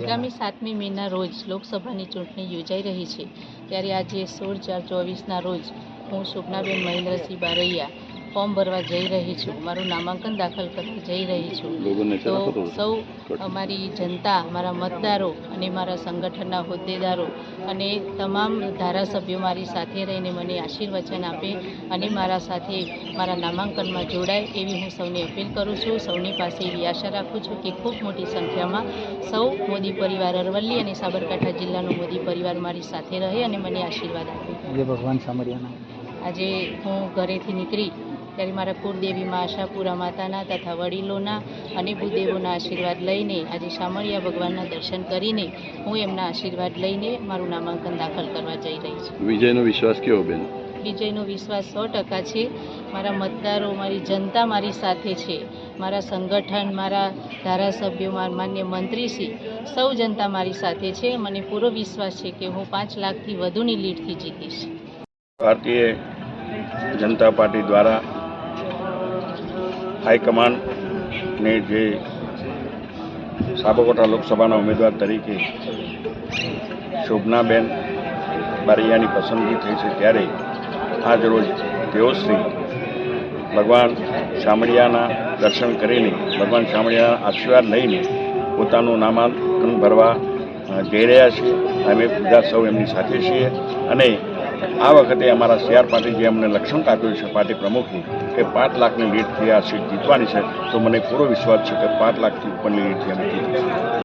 આગામી સાતમી મેના રોજ લોકસભાની ચૂંટણી યોજાઈ રહી છે. ત્યારે આજે સોળ ચાર ચોવીસના રોજ હું સુપનાબેન મહેન્દ્રસિંહ બારૈયા ફોર્મ ભરવા જઈ રહી છું. મારું નામાંકન દાખલ કરવા જઈ રહી છું. તો સૌ અમારી જનતા મારા મતદારો અને મારા સંગઠનના હોદ્દેદારો અને તમામ ધારાસભ્યો મારી સાથે રહીને મને આશીર્વચન આપે અને મારા સાથે મારા નામાંકનમાં જોડાય એવી હું સૌને અપીલ કરું છું. સૌની પાસે એવી આશા રાખું છું કે ખૂબ મોટી સંખ્યામાં સૌ મોદી પરિવાર અરવલ્લી અને સાબરકાંઠા જિલ્લાનો મોદી પરિવાર મારી સાથે રહે અને મને આશીર્વાદ આપે. ભગવાન સામરિયાના આજે હું ઘરેથી નીકળી ત્યારે મારા કુળદેવીમાં આશાપુરા માતાના તથા વડીલોના અને ભૂદેવોના આશીર્વાદ લઈને આજે શામળિયા ભગવાનના દર્શન કરીને હું એમના આશીર્વાદ લઈને મારું નામાંકન દાખલ કરવા જઈ રહી છું. વિજયનો વિશ્વાસ કેવો બેન? વિજયનો વિશ્વાસ સો ટકા છે. મારા મતદારો મારી જનતા મારી સાથે છે. મારા સંગઠન મારા ધારાસભ્યો મારા માન્ય મંત્રીશ્રી સૌ જનતા મારી સાથે છે. મને પૂરો વિશ્વાસ છે કે હું પાંચ લાખથી વધુની લીડથી જીતીશ. ભારતીય જનતા પાર્ટી દ્વારા હાઈકમાન્ડને જે સાબરકોટા લોકસભાના ઉમેદવાર તરીકે શોભનાબેન બારૈયાની પસંદગી થઈ છે ત્યારે આજરોજ તેઓ શ્રી ભગવાન શામળિયાના દર્શન કરીને ભગવાન શામળિયાના આશીર્વાદ લઈને પોતાનું નામાંકન ભરવા જઈ રહ્યા છે અમે બધા સૌ એમની સાથે છીએ અને આ વખતે અમારા સીઆર પાર્ટી જે અમને લક્ષ્યાંક આપ્યું છે, પાર્ટી પ્રમુખે, કે પાંચ લાખની લીડથી આ સીટ જીતવાની છે, તો મને પૂરો વિશ્વાસ છે કે પાંચ લાખથી ઉપરની લીડથી અમે જીતીશું